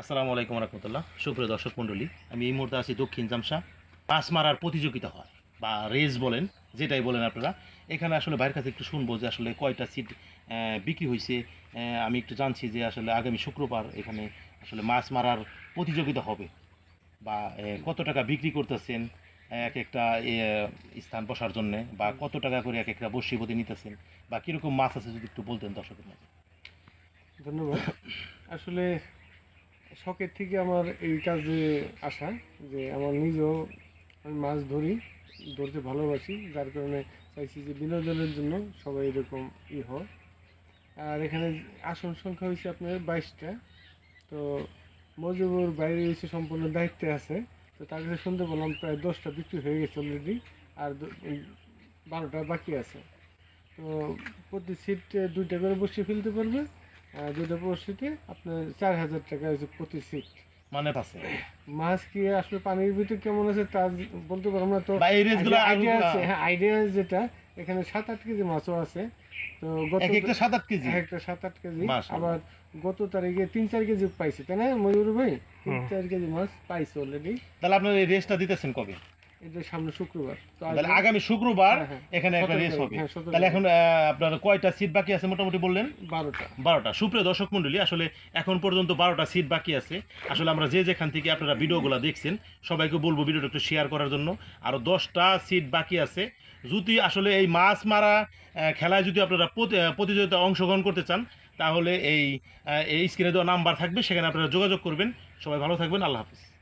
আসসালামু আলাইকুম রহমতুল্লাহ। সুপ্রিয় দর্শক মণ্ডলী, আমি এই মুহূর্তে আছি দক্ষিণ জামসা মাছ মারার প্রতিযোগিতা হয়, বা রেস বলেন, যেটাই বলেন আপনারা। এখানে আসলে বাইরের কাছে একটু শুনব যে আসলে কয়টা সিট বিক্রি হয়েছে আমি একটু জানছি যে আসলে আগামী শুক্রবার এখানে আসলে মাছ মারার প্রতিযোগিতা হবে, বা কত টাকা বিক্রি করতেছেন, এক একটা স্থান বসার জন্য, বা কত টাকা করে এক একটা বসিপতি নিতেছেন, বা কীরকম মাছ আছে যদি একটু বলতেন দর্শকের মাঝে ধন্যবাদ। আসলে শখের থেকে আমার এই কাজে আসা, যে আমার নিজেও আমি মাছ ধরি, ধরতে ভালোবাসি, যার কারণে চাইছি যে বিনোদনের জন্য সবাই এরকম ই হয়। আর এখানে আসন সংখ্যা হয়েছে আপনার বাইশটা। তো মজুবুর বাইরে এসে সম্পূর্ণ দায়িত্বে আছে। তো তার কাছে শুনতে বললাম প্রায় দশটা বিক্রি হয়ে গেছে অলরেডি আর বারোটা বাকি আছে। তো প্রতি সিট দুইটা করে বসিয়ে ফেলতে পারবে। আপনার চার হাজার টাকা হচ্ছে প্রতি সিট মানে আছে মাছ কি আসলে পানির ভিতরে কেমন আছে তা বলতে পারব না তো বা এই রেসগুলো আইডিয়া আছে হ্যাঁ আইডিয়া যেটা এখানে সাত আট কেজি মাছও আছে। তো গত একটা সাত আট কেজি? একটা সাত আট কেজি। আবার গত তারিখে তিন চার কেজি পাইছে তাই না ময়ূর ভাই? তিন চার কেজি মাছ পাইছে অলরেডি তাহলে আপনার এই রেসটা দিতেছেন কবে? এটা সামনে শুক্রবার। তো তাহলে আগামী শুক্রবার হ্যাঁ, হ্যাঁ। এখানে একটা রেস হবে। হ্যাঁ, তাহলে এখন আপনার কয়টা সিট বাকি আছে মোটামুটি বললেন? বারোটা। বারোটা। সুপ্রিয় দর্শক মণ্ডলী আসলে এখন পর্যন্ত বারোটা সিট বাকি আছে। আসলে আমরা যে যেখান থেকে আপনারা ভিডিওগুলো দেখছেন সবাইকে বলব ভিডিওটা একটু শেয়ার করার জন্য। আরও দশটা সিট বাকি আছে। যদি আসলে এই মাছ মারা খেলায় যদি আপনারা প্রতি- প্রতিযোগিতায় অংশগ্রহণ করতে চান তাহলে এই এই স্ক্রিনে দেওয়া নাম্বার থাকবে। সেখানে আপনারা যোগাযোগ করবেন। সবাই ভালো থাকবেন। আল্লাহ হাফিজ।